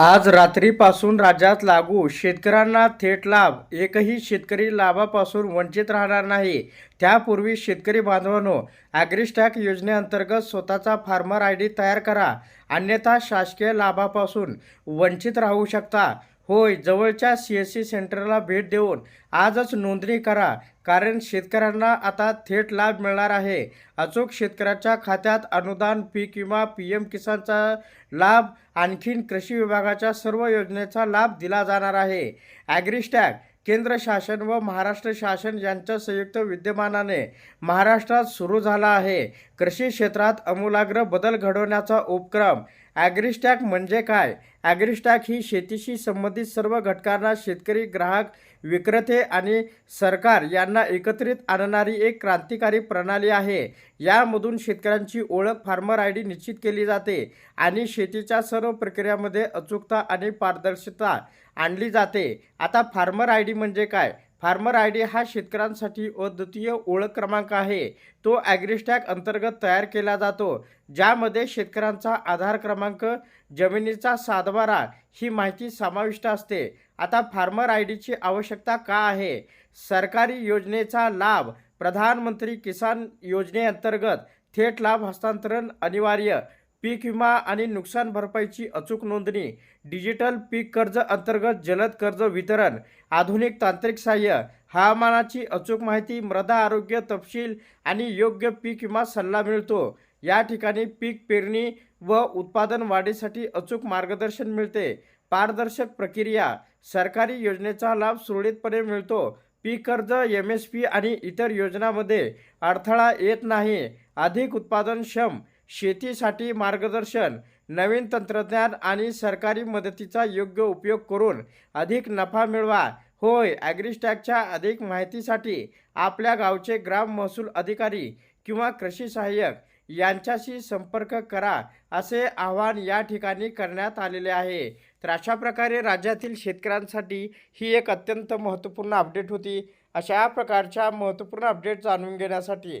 आज रात्रीपासून राज्यात लागू शेतकऱ्यांना थेट लाभ. एकही शेतकरी लाभापासून वंचित राहणार नाही. त्यापूर्वी शेतकरी बांधवांनो ॲग्रिस्टॅक योजनेअंतर्गत स्वतःचा फार्मर आय डी तयार करा. अन्यथा शासकीय लाभापासून वंचित राहू शकता. होय जवळच्या सी एस सी सेंटरला भेट देऊन आजच नोंदणी करा कारण शेतकऱ्यांना आता थेट लाभ मिळणार आहे. अचूक शेतकऱ्याच्या खात्यात अनुदान पीक विमा पी एम किसानचा लाभ आणखीन कृषी विभागाच्या सर्व योजनेचा लाभ दिला जाणार आहे. ॲग्रिस्टॅग केंद्र शासन व महाराष्ट्र शासन यांच्या संयुक्त विद्यमानाने महाराष्ट्रात सुरू झाला आहे. कृषी क्षेत्रात आमूलाग्र बदल घडवण्याचा उपक्रम. ॲग्रिस्टॅक म्हणजे काय? ॲग्रिस्टॅक ही शेतीशी संबंधित सर्व घटकांना शेतकरी ग्राहक विक्रेते आणि सरकार यांना एकत्रित आणणारी एक क्रांतिकारी प्रणाली आहे. यामधून शेतकऱ्यांची ओळख फार्मर आय डी निश्चित केली जाते आणि शेतीच्या सर्व प्रक्रियामध्ये अचूकता आणि पारदर्शकता आणली जाते. आता फार्मर आय डी म्हणजे काय? फार्मर आय डी हा शेतकऱ्यांसाठी अद्वितीय ओळख क्रमांक आहे. तो ॲग्रिस्टॅक अंतर्गत तयार केला जातो ज्यामध्ये शेतकऱ्यांचा आधार क्रमांक जमिनीचा सातबारा ही माहिती समाविष्ट असते. आता फार्मर आय डीची आवश्यकता का आहे? सरकारी योजनेचा लाभ प्रधानमंत्री किसान योजनेअंतर्गत थेट लाभ हस्तांतरण अनिवार्य पीक विमा आणि नुकसान भरपाईची अचूक नोंदणी डिजिटल पीक कर्ज अंतर्गत जलद कर्ज वितरण आधुनिक तांत्रिक सहाय्य हवामानाची अचूक माहिती मृदा आरोग्य तपशील आणि योग्य पीक विमा सल्ला मिळतो. या ठिकाणी पीक पेरणी व उत्पादन वाढीसाठी अचूक मार्गदर्शन मिळते. पारदर्शक प्रक्रिया सरकारी योजनेचा लाभ सुरळीतपणे मिळतो. पीक कर्ज एम एस पी आणि इतर योजनांमध्ये अडथळा येत नाही. अधिक उत्पादनक्षम शेतीसाठी मार्गदर्शन नवीन तंत्रज्ञान आणि सरकारी मदतीचा योग्य उपयोग करून अधिक नफा मिळवा. होय ॲग्रिस्टॅकच्या अधिक माहितीसाठी आपल्या गावचे ग्राम महसूल अधिकारी किंवा कृषी सहाय्यक यांच्याशी संपर्क करा असे आवाहन या ठिकाणी करण्यात आलेले आहे. तर अशा प्रकारे राज्यातील शेतकऱ्यांसाठी ही एक अत्यंत महत्त्वपूर्ण अपडेट होती. अशा प्रकारच्या महत्त्वपूर्ण अपडेट जाणून घेण्यासाठी